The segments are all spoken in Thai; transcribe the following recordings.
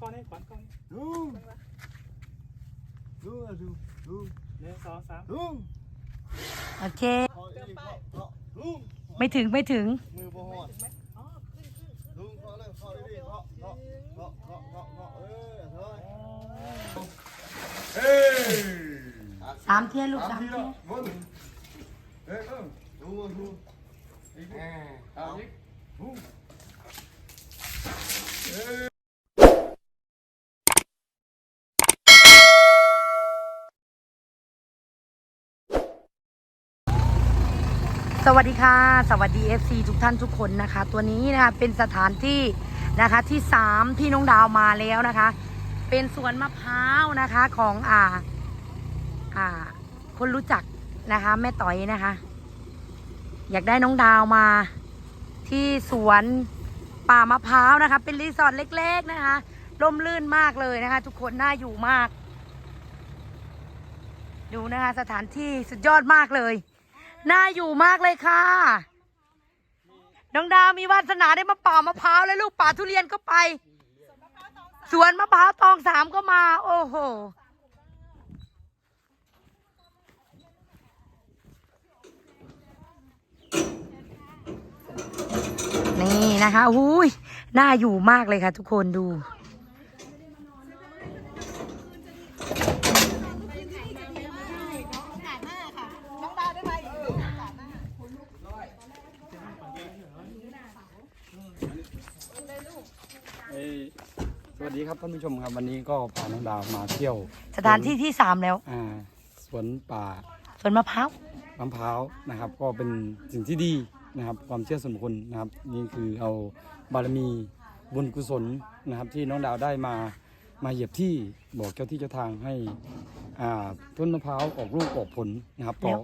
ก้อนนี้ขวัญก้อนนี้ดูดูอะดูดูหนึ่งสองสามดูโอเคขออีกขอขอดูไม่ถึงไม่ถึง มือบ่หอดดูขอเลยขอดีๆขอขอขอขอขอขอเออเฮ้ยเฮ้ยสามเทียนลูกสามเทียนมุนเฮ้ยเออดูดูอีกอ่าเอาอีก สวัสดีค่ะ สวัสดี FC ทุกท่านทุกคนนะคะ ตัวนี้นะคะเป็นสถานที่นะคะที่สามที่น้องดาวมาแล้วนะคะ เป็นสวนมะพร้าวนะคะของอ่าอ่าคนรู้จักนะคะแม่ต่อยนะคะ อยากได้น้องดาวมา ที่สวนป่ามะพร้าวนะคะ เป็นรีสอร์ทเล็ก ๆนะคะร่มรื่นมากเลยนะคะ ทุกคนน่าอยู่มาก ดูนะคะ สถานที่สุดยอดมากเลย น่าอยู่มากเลยค่ะ น้องดาวมีวาสนาได้มาป่ามะพร้าวแล้วลูกป่าทุเรียนก็ไป สวนมะพร้าวตองสามก็มา โอ้โห นี่นะคะอุ้ยน่าอยู่มากเลยค่ะ ทุกคนดู วัสดีครับท่านผู้ชมครับวันนี้ก็พาน้องดาวมาเที่ยวสถานที่ที่สามแล้วอ่าสวนป่าสวนมะพร้าวมะพร้าวนะครับ ก็เป็นสิ่งที่ดีนะครับ ความเชื่อส่วนบุคคลนะครับ นี่คือเอาบารมีบุญกุศลนะครับ ที่น้องดาวได้มามาเหยียบที่บอกเจ้าที่เจ้าทางให้อ่าต้นมะพร้าวออกลูกออกผลนะครับต่อ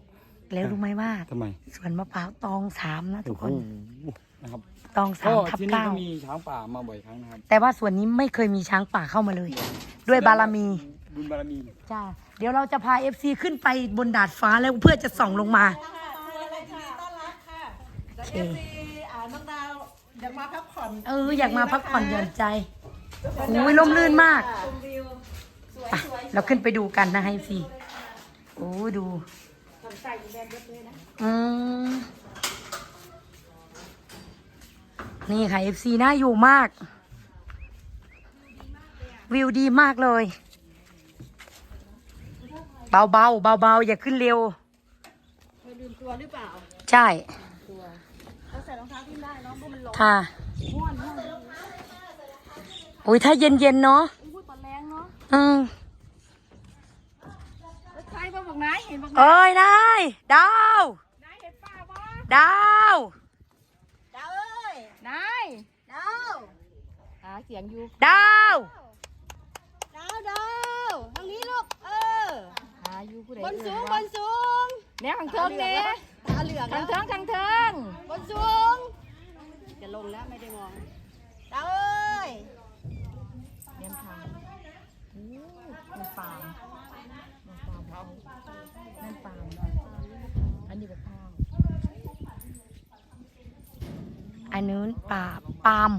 แล้วรู้ไหมว่าทำไมสวนมะพร้าวตองสามนะทุกคนโอ้โห นะครับตองสาก็มทับที่นี่เก้าก็มีช้างป่ามาบ่อยครั้งนะครับแต่ว่าส่วนนี้ไม่เคยมีช้างป่าเข้ามาเลย ด้วยบารมี บุญบารมีจ้าเดี๋ยวเราจะพา FC ขึ้นไปบนดาดฟ้าแล้วเพื่อจะส่องลงมาอะไรที่นี่ต้อนรับค่ะโอเคเอฟซีอ่าน้องดาวอยากมาพักผ่อนเออ อยากมาพักผ่อนหย่อนใจอุ้ยลมลื่นมาก ชมวิวสวยไปเราขึ้นไปดูกันนะให้ฟีโอ้ดูอืม นี่ค่ะ FC น่าอยู่มาก วิวดีมากเลย เบาๆเบาๆอย่าขึ้นเร็วไม่ลืมตัวหรือเปล่าใช่เราใส่รองเท้าที่ได้เนาะเพราะมันร้อนค่ะม่วนม่วนโอ้ยถ้าเย็นๆเนาะอุ้ยปลาแรงเนาะอืมแล้วใครมาบอกนายเห็นบอกนายเอ้ยนายดาว นายเห็นป้าบ่ดาว ดาวเอ้ยนายดาวหา เสียงอยู่ดาวดาวดาวทางนี้ลูก เออหาอยู่ผู้ใดบนสูงบนสูงเนี่ยทางเทิงเนี่ยตาเหลืองทางแล้วเทิงทางเทิงบนสูง จะลงแล้วไม่ได้มองดาวเอ้ยเรียนทางโอ้มันปาล์มมันปาล์มเขานั่นปาล์มอันนี้แบบข้าวอันนู้นป่าปาล์ม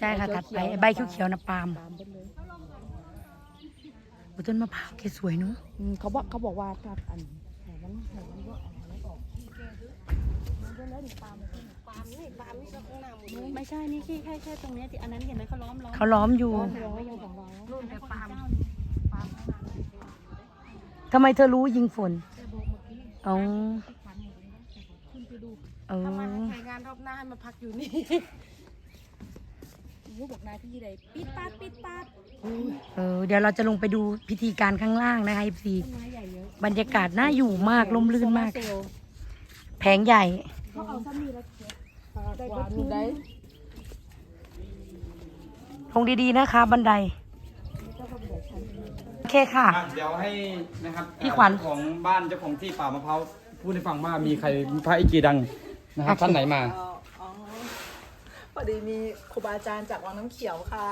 ใช่ค่ะถัดไปใบเขียวๆนะปาล์มปาล์มเป็นเลยโอ้ต้นมะพร้าวแกสวยเนาะอืมเขาบอกเขาบอกว่าถ้าอันไหนมันไหนมันก็อะไรไม่ออกปาล์มนี่ปาล์มนี่ก็ข้างหน้าหมดเลยไม่ใช่นี่แค่แค่แค่ตรงเนี้ยที่อันนั้นเห็นไหมเขาล้อมล้อมเขาล้อมอยู่เดี๋ยวไม่ยังของเรานู่นแต่ปาล์มทำไมเธอรู้ยิงฝนอ๋อเออถ้ามาถ่ายงานรอบหน้าให้มาพักอยู่นี่ รู้บอกนายพี่ใดปิดปัดปิดปัดเออเดี๋ยวเราจะลงไปดูพิธีการข้างล่างนะคะพีต้นไม้ใหญ่เยอะบรรยากาศน่าอยู่มากร่มรื่นมาก โซลร์เซลล์แผงใหญ่ เขาเอาซ้ำนี่แล้วได้หวานนู่นได้ลงดีๆนะคะ บันได โอเคค่ะ อะเดี๋ยวให้นะครับพี่ขวัญเจ้าของบ้านเจ้าของที่ป่ามะพร้าวพูดให้ฟังว่ามีใครพระอิกีดังนะครับโอเคท่านไหนมาอ๋อ พอดีมีครูบาอาจารย์จากวังน้ำเขียวค่ะ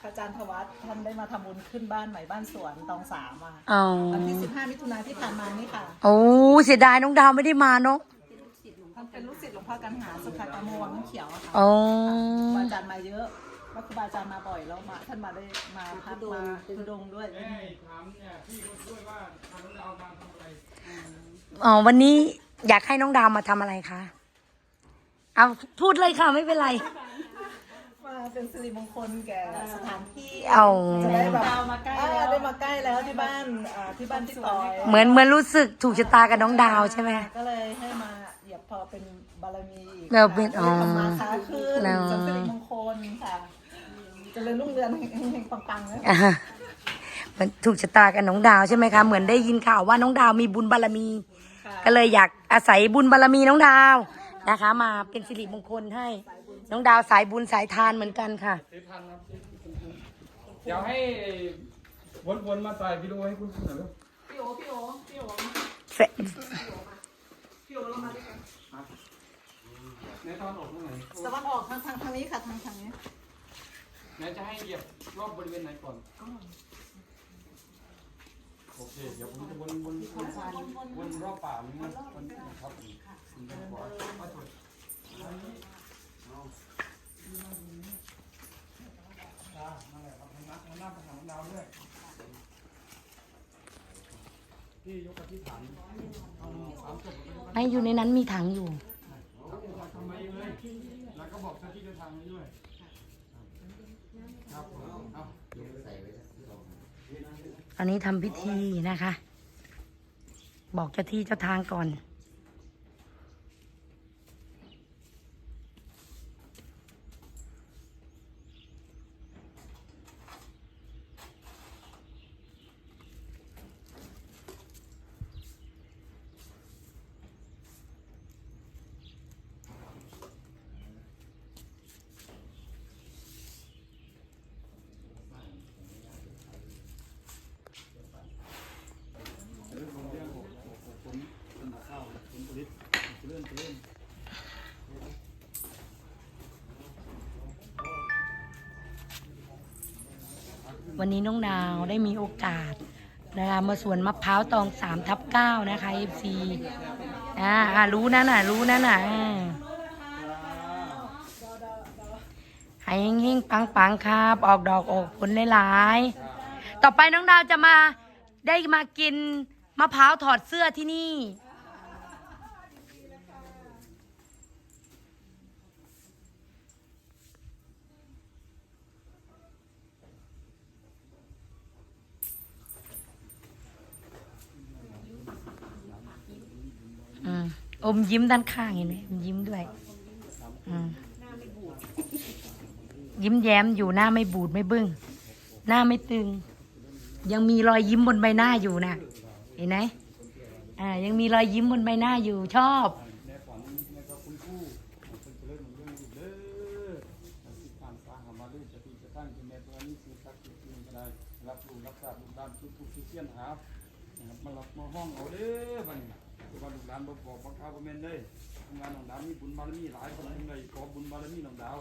พระอาจารย์ธวัฒน์ท่านได้มาทำบุญขึ้นบ้านใหม่บ้านสวนตองสามอะอ๋อวันที่15มิถุนาที่ผ่านมานี่ค่ะ โอ้เสียดายน้องดาวไม่ได้มาเนาะท่านเป็นลูกศิษย์หลวงพ่อกันหาสุขากามโมวังน้ำเขียวอะค่ะอ๋อครูบาอาจารย์มาเยอะอก็ครูบาอาจารย์มาบ่อยแล้วมาท่านมาได้มาพักมาทุดงค์ด้วยถามเนี่ยพี่ด้วยว่าทางเรามาทำอะไรอ๋อวันนี้อยากให้น้องดาวมาทำอะไรคะ เอาพูดเลยค่ะไม่เป็นไร มาเป็นสิริมงคลแก่สถานที่เอา จะได้แบบมาใกล้แล้วได้มาใกล้แล้วที่บ้านอ่าที่บ้านพี่ต่อยเหมือนเหมือนรู้สึกถูกชะตากับน้องดาวใช่ไหม ก็เลยให้มาเหยียบพอเป็นบารมีอีกเราเป็นอ๋อทำมาค้าขึ้นแล้วเสริมสิริมงคลค่ะเจะเลยรุ่งเรืองเฮงๆปังๆนะอ่าเหมือนถูกชะตากับน้องดาวใช่ไหมคะเหมือนได้ยินข่าวว่าน้องดาวมีบุญบารมี ค่ะก็เลยอยากอาศัยบุญบารมีน้องดาว นะคะ มาเป็นสิริมงคลให้ น้องดาวสายบุญสายทานเหมือนกันค่ะเซฟทันครับเซฟคุณคุณเดี๋ยวให้วนๆมาใส่วิดีโอให้คุณคุณหน่อยลูกพี่โอพี่โอพี่โอเฟพี่โอลงมาด้วยกันในตอนออกตรงไหนตะวันออกทางทางทางนี้ค่ะทางทางนี้ ไหนจะให้เหยียบรอบบริเวณไหนก่อน โอเค เดี๋ยวผมจะวนวนวนวนรอบป่านี้นะวนครับผมจะขอมาตรวจนั่นแหละครับนักนักประหารดาวด้วยที่ยกอธิษฐานเอาสามศพไปไม่อยู่ในนั้นมีถังอยู่ทำไมเลยแล้วก็บอกเจ้าที่เจ้าทางไว้ด้วยครับผมเอา อันนี้ทำพิธีนะคะ บอกเจ้าที่เจ้าทางก่อน เรื่องของเรื่องของของของผลผลข้าวผลผลิตเลื่อนเลื่อน วันนี้น้องดาวได้มีโอกาสนะคะมาสวนมะพร้าวตองสามทับเก้านะคะเอฟซีอ่ารู้นั่นน่ะ รู้นั่นน่ะอ่าให้เฮงๆปังๆครับ ออกดอกออกผลหลายๆต่อไปน้องดาวจะมาได้มากินมะพร้าวถอดเสื้อที่นี่ อืม อมยิ้มด้านข้างเห็นไหมอมยิ้มด้วยยิ้มแย้มอยู่หน้าไม่บูดไม่บึง้ง หน้าไม่ตึง ยังมีรอยยิ้มบนใบหน้าอยู่นะเห็นไหมอ่า ยังมีรอยยิ้มบนใบหน้าอยู่ชอบรับรู้รับทราบลูกหลานทุกทุกทุกเสี้ยนหานะครับมาหลับมาห้องเอาเด้อบัดนี้ คือว่าลูกหลานบ่บอกบ่กล่าวบ่แม่นเด้ทำงานน้องดาวมีบุญบารมีหลายคนทั้งเลยขอบุญบารมีน้องดาว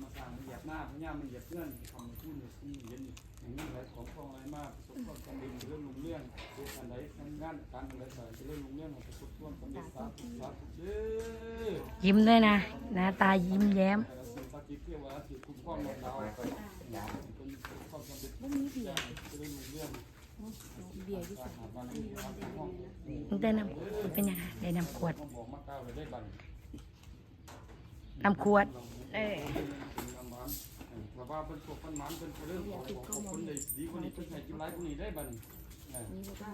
มาสร้างมาเหยียบหน้าพญามันเหยียบเพื่อนทำทุนเนี่ยที่เห็นอย่างนี้หลายของกองอะไรมากสมความจำเป็นเรื่องลุงเรื่องเรื่องอะไรทำงานการอะไรต่างๆเรื่องลุงเรื่องของประสบความสำเร็จสาธุสาธุเด้อยิ้มด้วยนะหน้าตายิ้มแย้มแต่ละสิ่งศักดิ์สิทธิ์เทวดาสิทธิ์คุ้มครองเราเราไปเป็นความสำเร็จเรื่องลุงเรื่องเบียร์อยู่สาขาบ้านนี้ครับห้อง ได้นำเป็นยังไงได้นำขวดต้องบอกมาก้าวเลยได้บันนำขวด เออว่าว่าเป็นพวกเป็นหมันเป็นเรื่องของของคนใดดีกว่านี้เป็นใครจิ้มไล่กว่านี้ได้บันนี่ก็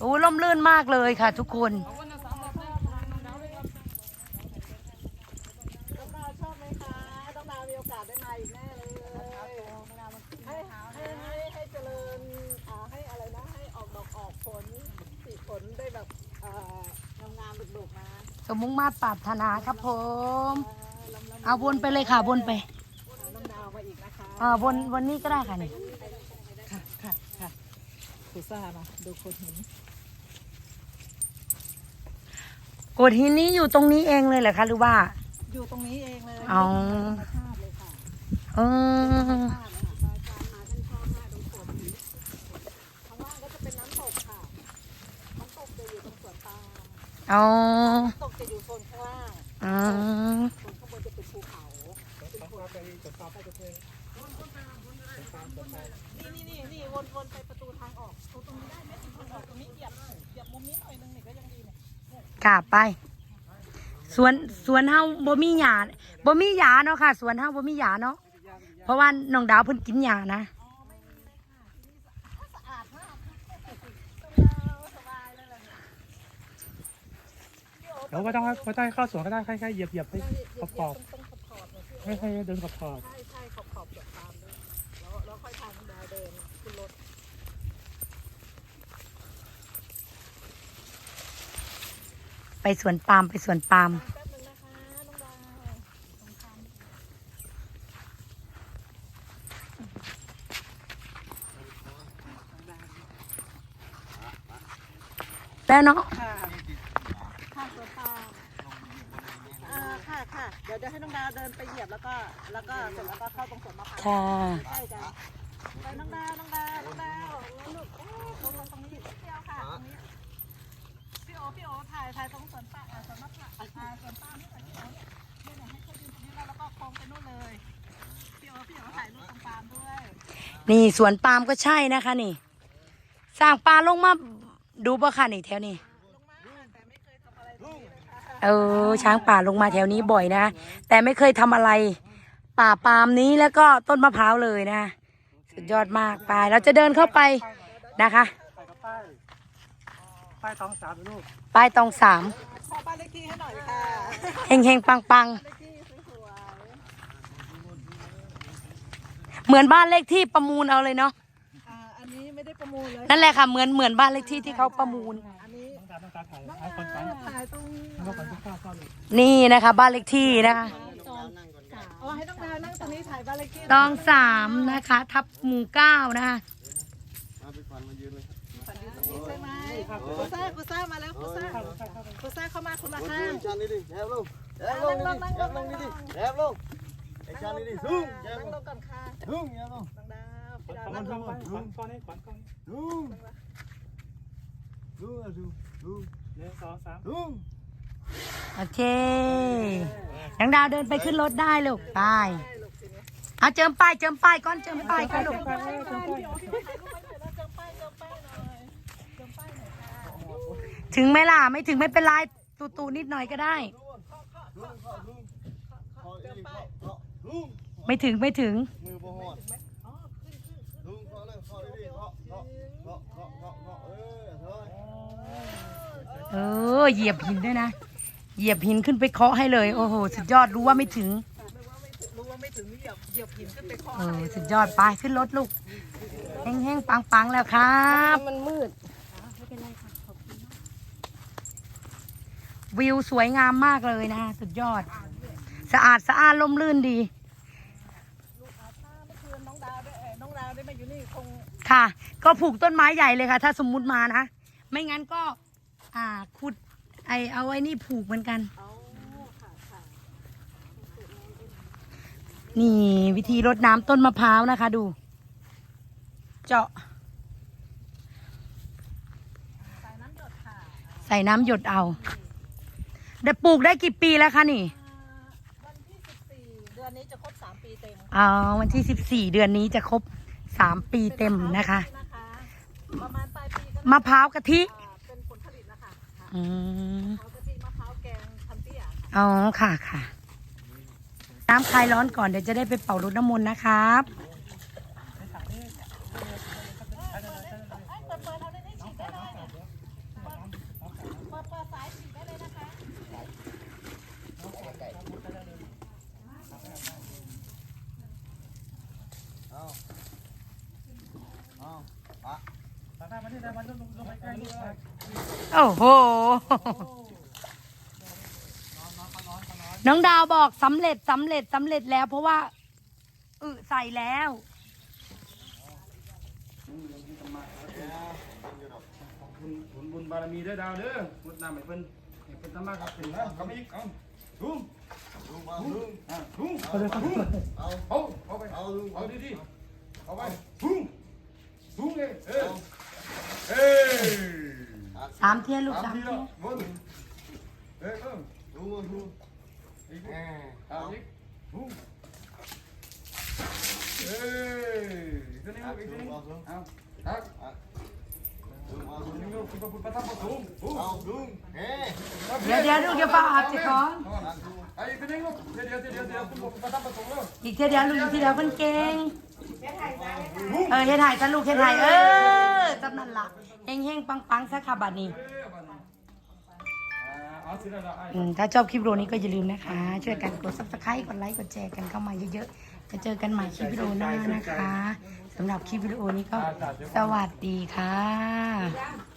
โอ้ล่มลื่นมากเลยค่ะทุกคน ต้องดาวชอบไหมคะต้องดาวมีโอกาสได้มาอีกแน่เลยให้ให้ให้ให้เจริญอ่าให้อะไรนะให้ออกดอกออกผลสีผลได้แบบอ่างามๆดุๆนะ ส มมุงมาตรปรารถนาครับผม เอาวนไปเลยค่ะวนไปน้องดาวมาอีกนะคะอ่าวนวนนี้ก็ได้ค่ะนี่ค่ะค่ะค่ะคุซ่ามาดูคนหินโกดหินนี้อยู่ตรงนี้เองเลยเหรอคะหรือว่า อยู่ตรงนี้เองเลยเอาธรรมชาติเลยค่ะเออธรรมชาติเลยค่ะอาจารย์มาท่านชอบมากตรงโขดหินข้างล่างก็จะเป็นน้ำตกค่ะน้ำตกจะอยู่ตรงสวนปาล์มอ๋อ อยู่โซนข้างล่างอืมโซนข้างบนจะเป็นภูเขานี่นี่นี่นี่วนวนไปประตูทางออกตรงนี้ได้ไหมทางออกตรงนี้เหยียบเหยียบมุมนี้หน่อยนึงนี่ก็ยังดีเนี่ยกลับไป สวนสวนเฮาบ่มีหญ้าบ่มีหญ้าเนาะค่ะ สวนเฮาบ่มีหญ้าเนาะเพราะว่าน้องดาวเพิ่นกินหญ้านะ ดี๋ยวก็ต้องก็ต้องเข้าสวนก็ได้แค่ๆเหยียบเหยียบไปขอบขอบไม่ค่อยเดินขอบขอบใช่ใช่ขอบขอบเกือบตามเลยแล้วแล้วค่อยพาน้องดาวเดินขึ้นรถไปสวนปาล์มไปสวนปาล์มแป๊บนึงนะคะน้องดาวแล้วเนาะตัวตาอ่าค่ะค่ะเดี๋ยวเดี๋ยวให้น้องดาวเดินไปเหยียบแล้วก็แล้วก็เสร็จแล้วก็เข้าตรงสวนมะพร้าวค่ะใช่จ้ะไปน้องดาวน้องดาวน้องดาวแล้วลูกเอ๊ะลงลงตรงนี้นิดเดียวค่ะตรงนี้พี่โอพี่โอถ่ายถ่ายตรงสวนป่าอ่าสวนมะพร้าวอ่าสวนปาล์มนี่แหละพี่โอเนี่ยเนี่ยเนี่ยให้เขายืนตรงนี้แล้วแล้วก็โค้งไปนู่นเลยพี่โอพี่โอถ่ายรูปตรงปาล์มด้วยนี่สวนปาล์มก็ใช่นะคะนี่ สร้างปลาลงมาดูบ่ค่ะนี่แถวนี้ เลยค่ะเออช้างป่าลงมาแถวนี้บ่อยนะ แต่ไม่เคยทำอะไร ป่าปาล์มนี้แล้วก็ต้นมะพร้าวเลยนะ สุดยอดมากไปเราจะเดินเข้าไปนะคะ ไปกับป้ายป้ายตองสามลูกป้ายตองสามขอบ้านเลขที่ให้หน่อยค่ะเฮงเฮงปังปังเลขที่สวยๆเหมือนบ้านเลขที่ประมูลเอาเลยเนาะๆอ่าอันนี้ไม่ได้ประมูลเลยนั่นแหละค่ะเหมือนเหมือนบ้านเลขที่ที่เขาประมูล อันนี้ต้อง การต้องการถ่ายน้องให้คนดาฟังวถ่ายตรงแล้วก็คนที่เข้าเข้าเลยนี่นะคะ บ้านเลขที่นะคะอ๋อให้น้องดาวนั่งตรงนี้ถ่ายบ้านเลขที่ตองสามนะคะ ทับหมู่เก้านะคะมาไปฟันมายืนเลยใช่ไหมกูซ่ากูซ่ามาแล้วกูซ่ากูซ่าเข้ามาคุณมามาข้ายืงนชันนี่ดิแอบลงแอบลงนี่ดิแอบลงนี่ดิแอบลงไอ้ชันนี่ดิซุ่มแอบนั่งลลงงก่อนค่ะซุ่มแอบลงน้องดาวพี่ดาวขวันั่ญงขลวังญขวัญขวัญขวัญขวัญขวัญซุ่มซุ่ม ซุ่มซุ่มหนึ่งสองสามซุ่มโอเคนังดาวเดินไปขึ้นรถได้ลูกไปเอาเจิมป้ายเจิมป้ายก่อนเจิมป้ายก่อนลูกถึงไหมล่ะไม่ถึงไม่เป็นไรตูตูนิดหน่อยก็ได้ ไม่ถึงไม่ถึงมือบ่ฮอดซุ่มเข้าเลยเข้าดิเข้าเข้าเข้าเข้าเข้าเข้าเออเฮ้ย เออเหยียบหินด้วยนะ เหยียบหินขึ้นไปเคาะให้เลย โอ้โห สุดยอดรู้ว่าไม่ถึง รู้ว่าไม่ถึงเหยียบเหยียบหินขึ้นไปคอเออสุดยอดไปขึ้นรถลูกแห้งๆปังๆแล้วครับ มันมืด วิวสวยงามมากเลยนะสุดยอด สะอาดสะอาดลมลื่นดี เมื่อคืนน้องดาวได้เอ่อน้องดาวได้มาอยู่นี่คงค่ะ ก็ผูกต้นไม้ใหญ่เลยค่ะ ถ้าสมมุติมานะ ไม่งั้นก็ อ่าขุด ไอเอาไว้นี่ผูกเหมือนกันเอาค่ะค่ะนี่วิธีรดน้ำต้นมะพร้าวนะคะ ดู เจาะสายน้ำหยดค่ะใส่น้ำหยดเอาได้ปลูกได้กี่ปีแล้วคะนี่อ่าวันที่14เดือนนี้จะครบ3ปีเต็มอ๋อวันที่สิบสี่เดือนนี้จะครบสามปีเต็มนะคะนะคะประมาณปลายปีก็มะพร้าวกะทิ อืมมะพร้าวกะทิมะพร้าวแกงพันเตี้ยค่ะอ๋อค่ะค่ะ น้ำคลายร้อนก่อนเดี๋ยวจะได้ไปเป่ารดน้ำมนต์นะครับ เอ้ยเปิดเปิดเอาได้นี่ฉีดได้เลยเปิดเปิดสายฉีดได้เลยนะคะ โอ้โห น้องดาวบอกสำเร็จสำเร็จสำเร็จแล้วเพราะว่าอึใส่แล้วขอบคุณผลบุญบารมีได้ดาวเด้อมุดน้ำให้เพิ่นให้เพิ่นทำมาครับถึงนะครับอีกเอาซุ่มซุ่มมาซุ่มอะซุ่มเอาเอาเอาเอาไปเอาเอาดีๆเอาไปซุ่มซุ่มเลยเออเออ สามเทียลูกสามสามทีเทีแล้ยวนวนเฮ้ยลุงลุงอีกเอาอีกลุงเอ้ยอีกตัวนึงเอาอีกตัวนึงลุงเอาครับลุงเอาตัวนึลุงงลูกคุณพระพุทธพระธรรมพระสงฆ์เอาลุงเฮ้เดี๋ยวเดี๋ยวลูกเดี๋ยวฟ้าอาบสิก่อนไอ้ตัวนึงลูกเดี๋ยวเดี๋ยวเดี๋ยวเดี๋ยวคุณพระพุทธพระธรรมพระสงฆ์ลูกอีกเทีเดียวลูกอีกทีเดียวคนเก่งเออเฮ็ดไห้ซะลูกเฮ็ดไห้เออจำนั่นล่ะ เฮงเฮงปังปังซะค่ะบัดนี้เอ้ยบ้านนี้อ่าเอาสิแล้วล่ะไอ้อืมถ้าชอบคลิปวิดีโอนี้ก็อย่าลืมนะคะ ช่วยกันกด subscribe กดไลค์กดแชร์กันเข้ามาเยอะๆ จะเจอกันใหม่คลิปวิดีโอหน้านะคะสำหรับคลิปวิดีโอนี้ก็สวัสดีค่ะ